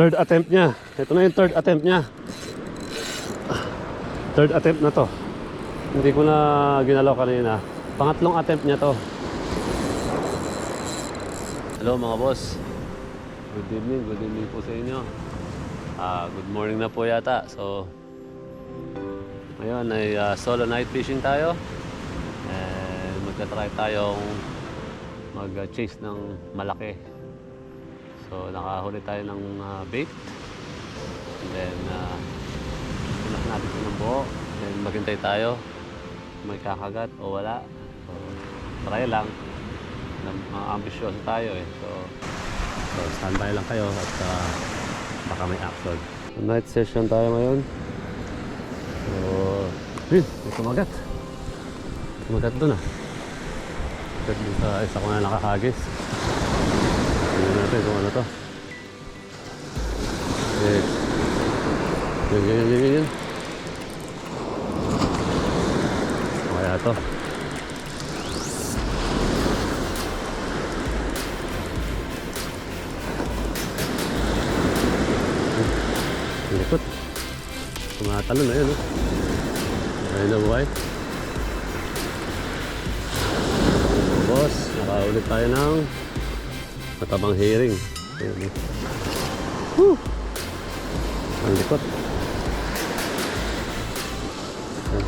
Third attempt niya. Ito na yung third attempt niya. Third attempt na to. Hindi ko na ginalaw kanina. Pangatlong attempt niya to. Hello mga boss. Good evening, good evening po sa inyo. Ah, good morning na po yata. So, ngayon ay ah, solo night fishing tayo. And magta-try tayong mag-chase ng malaki. So, nakahuli tayo ng ah, bait. And then, uh, pinak natin ito ng buo. Then, maghintay tayo. May kakagat o wala. So, try lang. Mga ambisyoso tayo eh. So, so standby lang kayo at ah, baka may action. Night session tayo ngayon. So, yun, may kumagat. Kumagat doon ah. Kumagat doon sa isa ko na nakahagis. Natin kung ano to. Eh, yun, yun, yun, yun, yun. Kaya to. Likot. Tumatalo na yun, oh. Ayun na buhay. Boss, nakaulit tayo ng matabang hearing. Ayun, oh. Whew! Ang likot. Ayan.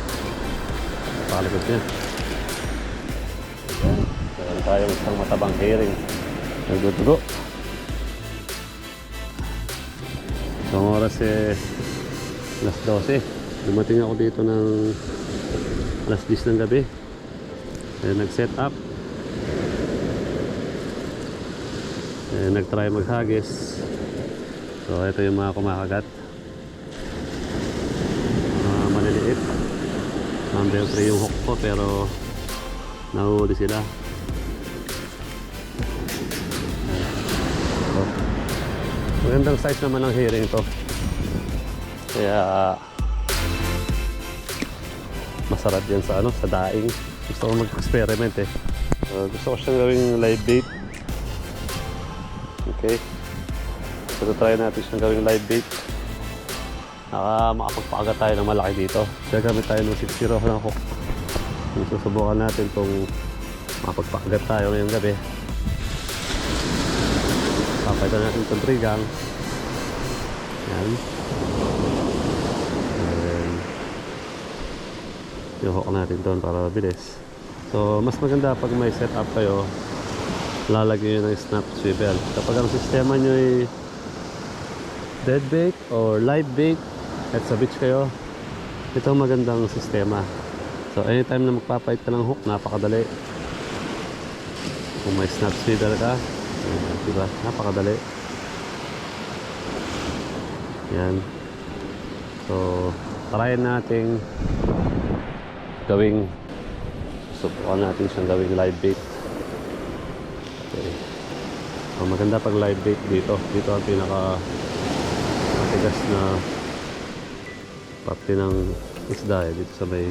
Napakalikot niya. Ayan. Meron tayong isang matabang hearing. Nagdudugo. Ang oras eh, alas 12. Dumating ako dito ng alas 10 ng gabi. Eh, nag-set up. Eh, nag-try maghagis. So, ito yung mga kumakagat. Mga maliliit. Number 3 yung hook ko pero nahuhuli sila. So, magandang size naman ng herring to. Kaya masarap yan sa ano, sa daing. Gusto ko mag-experiment eh. So, gusto ko siyang gawing live bait. Okay. So, try natin siyang gawing live bait. Naka makapagpakagat tayo ng malaki dito. Gagamit tayo ng 6-0 ng hook. Susubukan natin kung makapagpakagat tayo ngayong gabi. Papalitan natin itong trigang. Yan. And yung hook natin doon para mabilis. So, mas maganda pag may setup kayo, lalagyan nyo ng snap swivel. Kapag ang sistema nyo ay dead bait or live bait at sa beach kayo, ito ang magandang sistema. So, anytime na magpapait ka ng hook, napakadali. Kung may snap swivel ka, diba? Napakadali. Yan. So, try nating gawing subukan natin siyang gawing live bait. Okay. So, maganda pag live bait dito. Dito ang pinaka matigas na parte ng isda eh. Dito sa may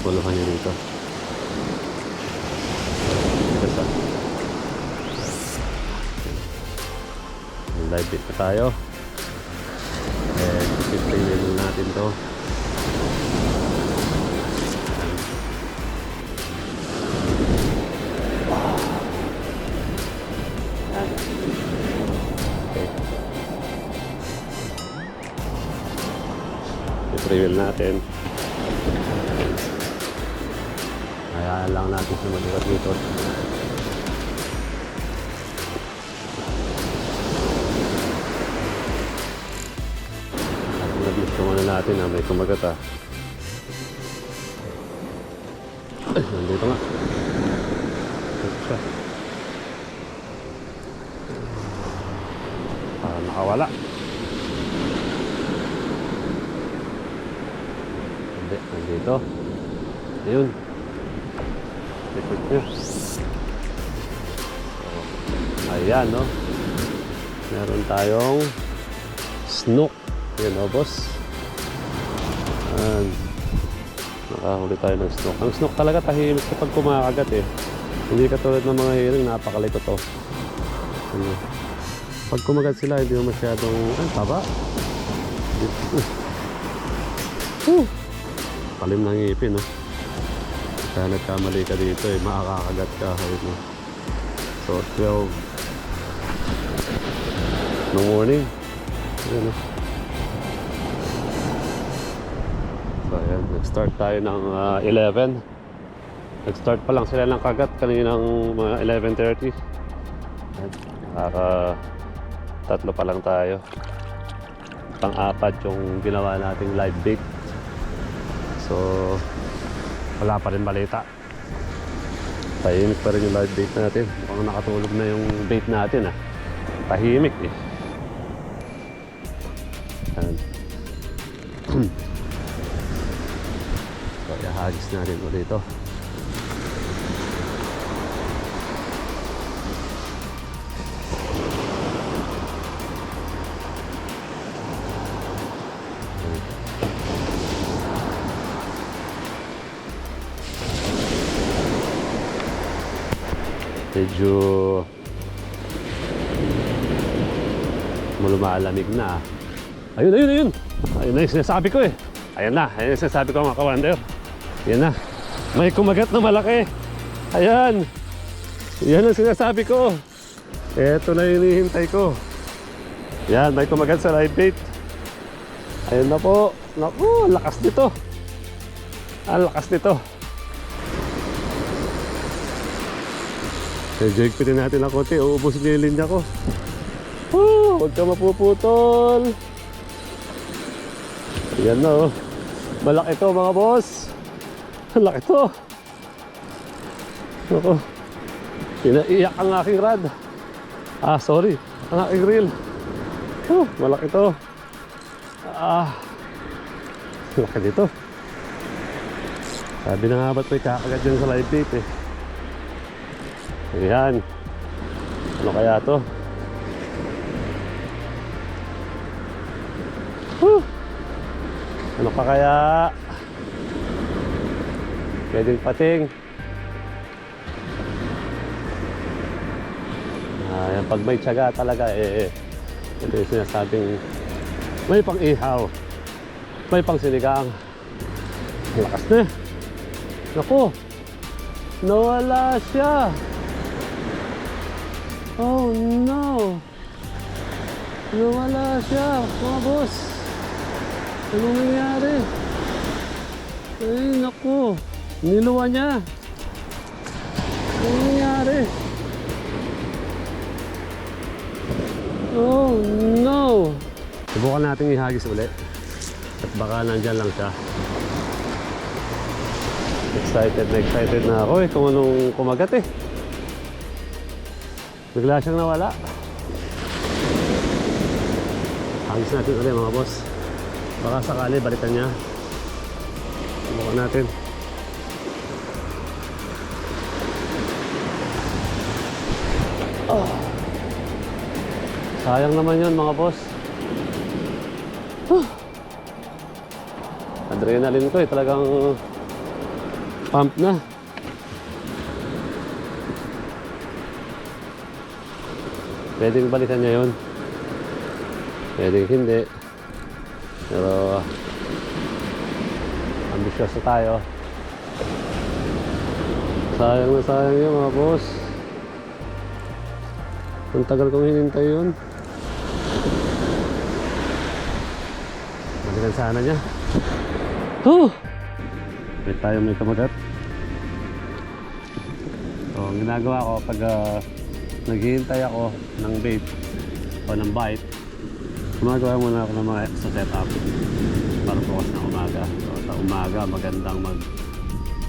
puluhan niya dito. Tigas ah. Live bait na tayo. And pipiliin natin to. Natin. Hayaan lang natin dito. At nag-gusto muna natin na may kumagat ah. Ay, nandito nga. Ito siya. Para nakawala. Hindi, nandito. Ayun. Likod niya. So, ayan, no? Meron tayong snook. Yan, no, boss? Ayan. Nakahuli tayo ng snook. Ang snook talaga tahimik kapag kumakagat eh. Hindi katulad ng mga hiring, napakalikot to. Ano? Pag kumagat sila, hindi mo masyadong, ay, taba. Uh. Palim ng ngipin, no? Kaya nagkamali ka dito, eh. Makakagat ka. Ayun, no? So, 12. No morning. So, ayan. Nag-start tayo ng ah, 11. Nag-start pa lang sila ng kagat kaninang mga 11.30. Ayan. Naka tatlo pa lang tayo. Pang-apat yung ginawa nating live bait. So, wala pa rin balita. Tahimik pa rin yung live bait natin. Mukhang nakatulog na yung bait natin ah. Tahimik eh. So, ihagis natin ulit ito. Medyo lumalamig na. ah. Ayun, ayun, ayun. Ayun na yung sinasabi ko eh. Ayan na, ayun yung sinasabi ko mga kawander. Ayan na. May kumagat na malaki. Ayan. Yan ang sinasabi ko. Ito na yung hinihintay ko. Yan, may kumagat sa live bait. Ayun na po. Naku, ang lakas nito. Ang lakas nito. Medyo higpitin natin ng konti. Uubos niya yung linya ko. Woo! Huwag ka mapuputol. Yan na oh. Malaki to mga boss. Malaki to. Ako. Pinaiyak ang aking rad. Ah, sorry. Ang aking reel. Oh, malaki to. Ah. Malaki dito. Sabi na nga ba't may kakagat dyan sa live bait eh. Ayan. Ano kaya to? Whew. Ano pa kaya? Pwedeng pating. Ah, yan, pag may tiyaga talaga, eh, eh. Ito yung sinasabing may pang ihaw. May pang sinigang. Ang Lakas na. Naku. Nawala siya. Oh no. Nawala siya, mga boss. Ano nangyari? Ay, naku. Niluwa niya. Ano nangyari? Oh no. Subukan natin ihagis ulit. At baka nandyan lang siya. Excited na excited na ako eh kung anong kumagat eh. Bigla siyang nawala. Hagis natin ulit mga boss. Baka sakali balikan niya. Subukan natin. Oh. Sayang naman yun mga boss. Huh. Adrenaline ko eh talagang pump na. Pwedeng balikan niya yun. Pwedeng hindi. Pero ambisyoso tayo. Sayang na sayang yun mga boss. Ang tagal kong hinintay yun. Balikan sana niya. Oh! Wait tayo may kamagat. So, ang ginagawa ko pag ah, naghihintay ako ng bait o ng bite, gumagawa muna ako ng mga extra setup para bukas na umaga. So, sa umaga, magandang mag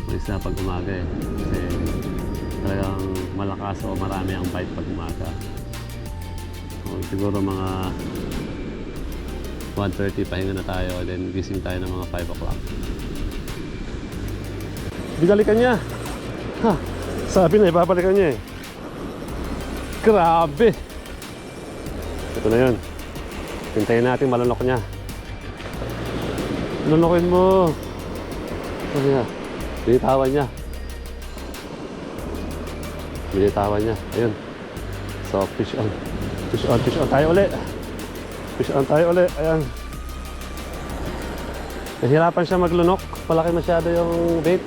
umalis na pag umaga eh. Malakas o marami ang bite pag umaga. So, siguro mga 1.30 pahinga na tayo then gising tayo ng mga 5 o'clock. Binalikan niya. Ha, sabi na ibabalikan niya eh. Grabe. Ito na yun. Hintayin natin malunok niya. Lunukin mo. Ano niya? Binitawan niya. Binitawan niya. Ayun. Soft fish on. Fish on, fish on tayo uli. Fish on tayo uli. Ayan. Nahirapan siya maglunok. Malaki masyado yung bait.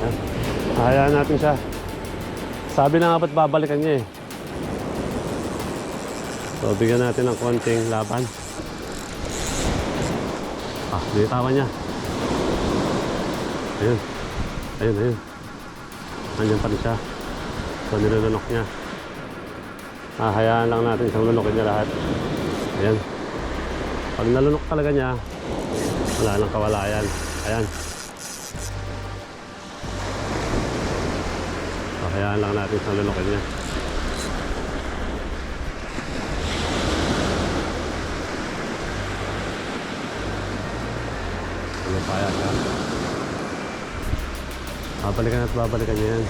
Ayan. Hayaan natin siya. Sabi na nga ba't babalikan niya eh. So, bigyan natin ng konting laban. Ah, binitawan niya. Ayun. Ayun, ayun. Nandiyan pa rin siya. So, nilulunok niya. Ah, hayaan lang natin siyang lunukin niya lahat. Ayan. Pag nalunok talaga niya, wala nang kawalayan. Ayan. So, hayaan lang natin siyang lunukin niya. Ano pa yan? Babalikan at babalikan niya yan.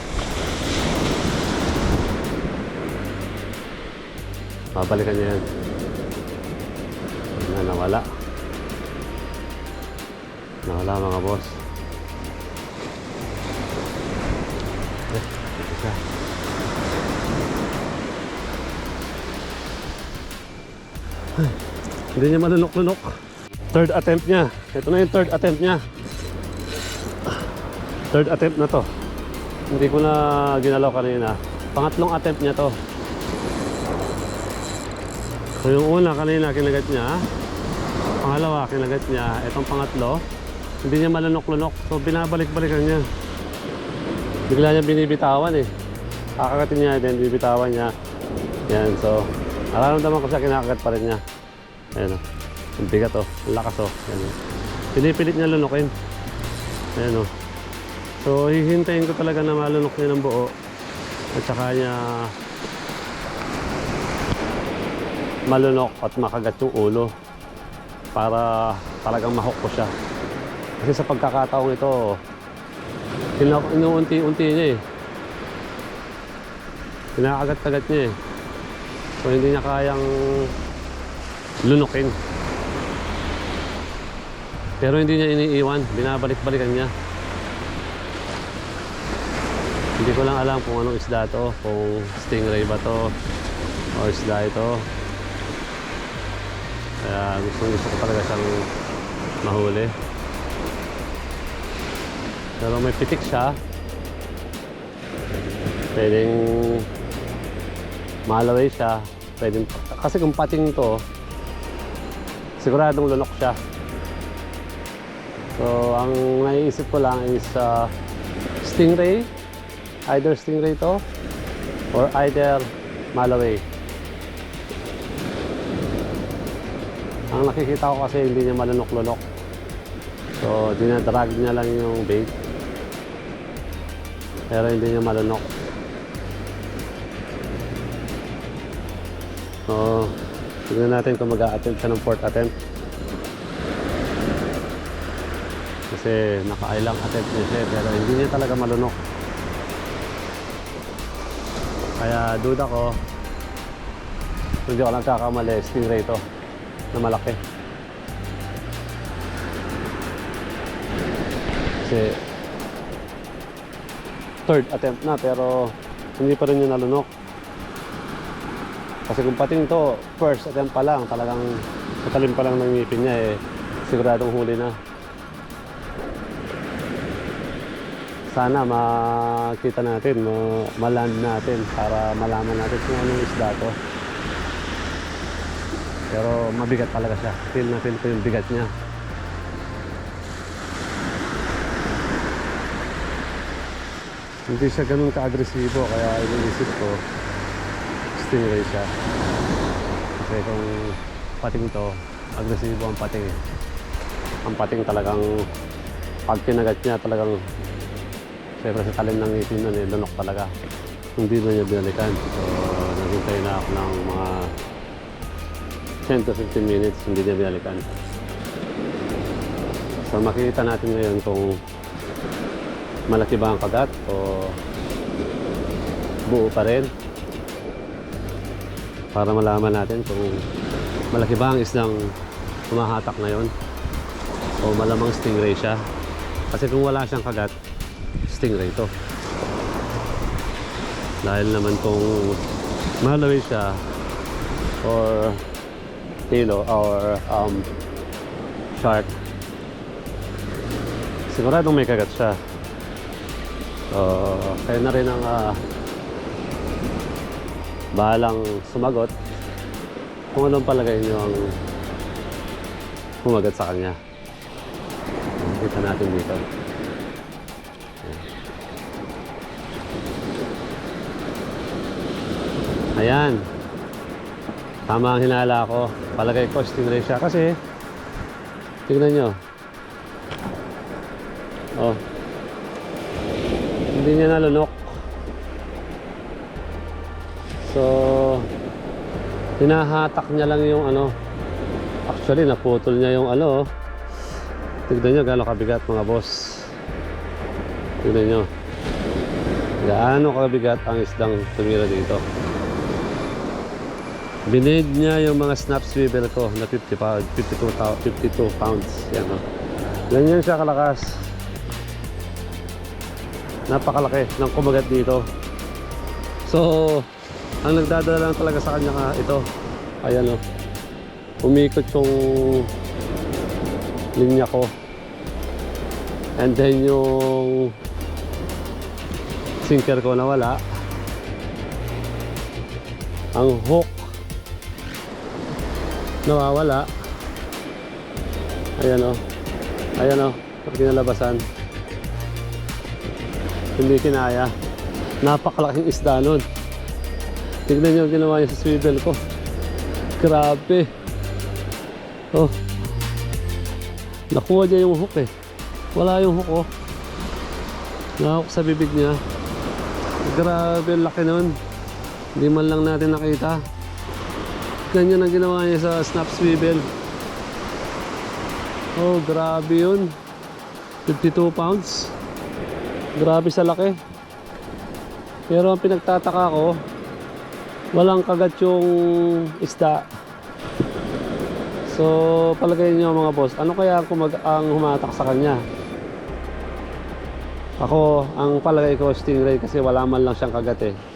Babalikan niya yan. Na nawala. Nawala mga boss. Eh, ito siya. Ay, Hindi niya malunok-lunok. Third attempt niya. Ito na yung third attempt niya. Third attempt na to. Hindi ko na ginalaw kanina. Pangatlong attempt niya to. So yung una kanina kinagat niya. Pangalawa kinagat niya. Itong pangatlo, hindi niya malunok-lunok. So binabalik-balikan niya. Bigla niya binibitawan eh. Kakagatin niya din, binibitawan niya. Yan, so nararamdaman ko siya kinakagat pa rin niya. Ayan o. Ang bigat oh. Ang lakas oh. Yan, Pinipilit niya lunukin. Ayan o. So hihintayin ko talaga na malunok niya ng buo. At saka niya malunok at makagat yung ulo para talagang mahok ko siya. Kasi sa pagkakataong ito, inu- inuunti-unti niya eh. Kinakagat-kagat niya eh. So hindi niya kayang lunukin. Pero hindi niya iniiwan, binabalik-balikan niya. Hindi ko lang alam kung anong isda to, kung stingray ba to o isda ito. Kaya gusto, gusto ko talaga siyang mahuli. Pero may pitik siya. Pwedeng malaway siya. Pwedeng, kasi kung pating to, siguradong lunok siya. So, ang naiisip ko lang is uh, stingray. Either stingray to or either malaway. Ang nakikita ko kasi hindi niya malunok-lunok. So, dinadrag niya lang yung bait. Pero hindi niya malunok. So, tignan natin kung mag-a-attempt siya ng fourth attempt. Kasi nakailang attempt niya siya pero hindi niya talaga malunok. Kaya duda ko, kung hindi ako nagkakamali, stingray to na malaki. Kasi third attempt na pero hindi pa rin niya nalunok. Kasi kung pating to, first attempt pa lang, talagang matalim pa lang ng ngipin niya eh, siguradong huli na. Sana makita natin, ma- maland natin para malaman natin kung anong isda to. Pero mabigat talaga siya. Feel na feel ko yung bigat niya. Hindi siya ganun ka-agresibo kaya iniisip ko stingray siya. Kasi kung pating to, agresibo ang pating. Ang pating talagang pag kinagat niya talagang Siyempre sa talim ng ngipin nun eh, lunok talaga. Hindi na niya binalikan. So, naghintay na ako ng mga 10 to 15 minutes, hindi niya binalikan. So, makikita natin ngayon kung malaki ba ang kagat o buo pa rin. Para malaman natin kung malaki ba ang isdang humahatak ngayon o malamang stingray siya. Kasi kung wala siyang kagat, stingray to. Dahil naman kung Malaway siya or hilo or um, shark. Siguradong may kagat siya. So, kayo na rin ang ah, bahalang sumagot kung anong palagay niyo ang kumagat sa kanya. Kita natin dito. Ayan. Tama ang hinala ko. Palagay ko stingray siya kasi tignan nyo. Oh. Hindi niya nalunok. So, hinahatak niya lang yung ano. Actually, naputol niya yung ano. Tignan nyo gaano kabigat mga boss. Tignan nyo. Gaano kabigat ang isdang tumira dito. Binid niya yung mga snap swivel ko na 50 pounds, 52, tao- 52 pounds. Yan o. Ganyan siya kalakas. Napakalaki ng kumagat dito. So, ang nagdadala lang talaga sa kanya nga ito. Ayan o. Umikot yung linya ko. And then yung sinker ko nawala. Ang hook nawawala. Ayan o. Ayan o. Pag kinalabasan. Hindi kinaya. Napakalaking isda nun. Tignan nyo ang ginawa niya sa swivel ko. Grabe. Oh. Nakuha niya yung hook eh. Wala yung hook oh. Nahawak sa bibig niya. Grabe, laki nun. Hindi man lang natin nakita. Ganyan ang ginawa niya sa snap swivel. Oh, grabe yun. 52 pounds. Grabe sa laki. Pero ang pinagtataka ko, walang kagat yung isda. So, palagay niyo mga boss, ano kaya ang, kumag ang humatak sa kanya? Ako, ang palagay ko stingray kasi wala man lang siyang kagat eh.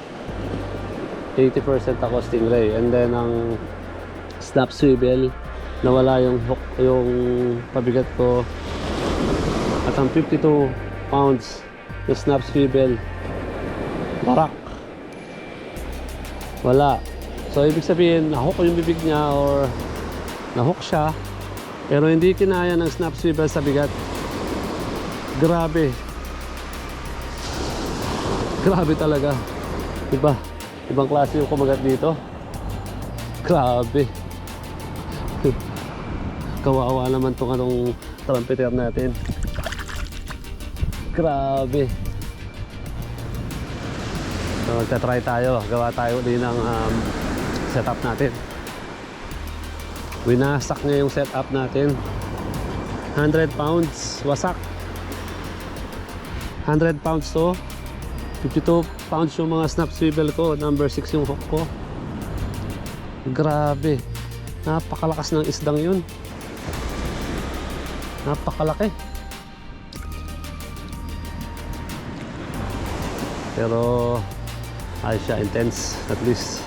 80% ako stingray and then ang snap swivel nawala yung hook yung pabigat ko. At ang 52 pounds na snap swivel barak. Wala. So ibig sabihin nahook yung bibig niya or nahook siya pero hindi kinaya ng snap swivel sa bigat. Grabe. Grabe talaga. Diba ibang klase yung kumagat dito. Grabe. Kawawa naman tong anong trumpeter natin. Grabe. So magta-try tayo. Gawa tayo din ng um, setup natin. Winasak niya yung setup natin. 100 pounds. Wasak. 100 pounds to. 52 pounds yung mga snap swivel ko. Number 6 yung hook ko. Grabe. Napakalakas ng isdang yun. Napakalaki. Pero ayos siya intense at least